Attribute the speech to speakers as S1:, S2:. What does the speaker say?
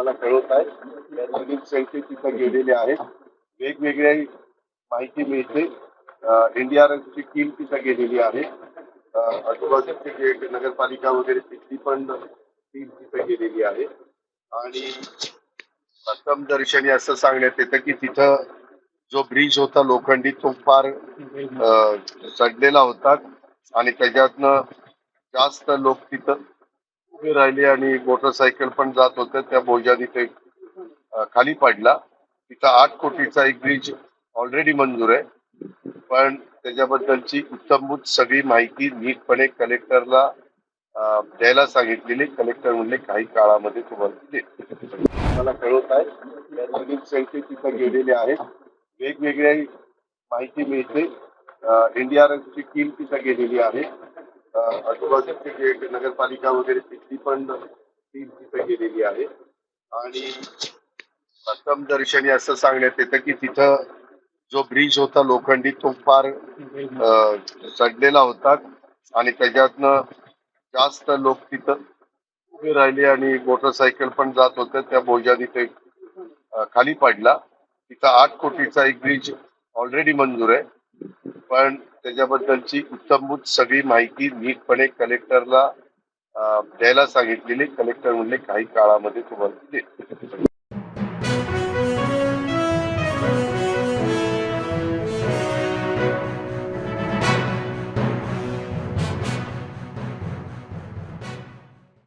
S1: मला कळवत आहे. नवीन संख्ये तिथं गेलेले आहेत. वेगवेगळ्या माहिती मिळते. एनडीआरएफची टीम तिथं गेलेली आहे. आजूबाजूचे जे नगरपालिका वगैरे तिथली पण टीम तिथं गेलेली आहे. आणि प्रथम दर्शनी असं सांगण्यात येतं की तिथं जो ब्रिज होता लोखंडी तो फार चढलेला होता. आणि त्याच्यातनं जास्त लोक तिथं उभी राहिले आणि मोटरसायकल पण जात होत्या त्या बोजाने ते खाली पडला. तिथं आठ कोटीचा एक ब्रिज ऑलरेडी मंजूर आहे. पण त्याच्याबद्दलची उत्तमभूत सगळी माहिती नीटपणे कलेक्टरला द्यायला सांगितलेली. कलेक्टर म्हणले काही काळामध्ये तुम्हाला मला कळवत आहे नवीन तिथं गेलेले आहेत. वेगवेगळ्या माहिती मिळते. एनडीआरएफची टीम तिथं गेलेली आहे. आजूबाजूचे जे नगरपालिका वगैरे तिथली पण टीम तिथं गेलेली आहे. आणि प्रथम दर्शनी असं सांगण्यात येतं की तिथं जो ब्रिज होता लोखंडी तो फार चढलेला होता. आणि त्याच्यातनं जास्त लोक तिथं उभे राहिले आणि मोटरसायकल पण जात होत्या त्या बोजाने ते खाली पडला. तिथं आठ कोटीचा एक ब्रिज ऑलरेडी मंजूर आहे. पण त्याच्याबद्दलची उत्तमभूत सगळी माहिती नीटपणे कलेक्टरला द्यायला सांगितलेली. कलेक्टर म्हणले काही काळामध्ये तुम्हाला देते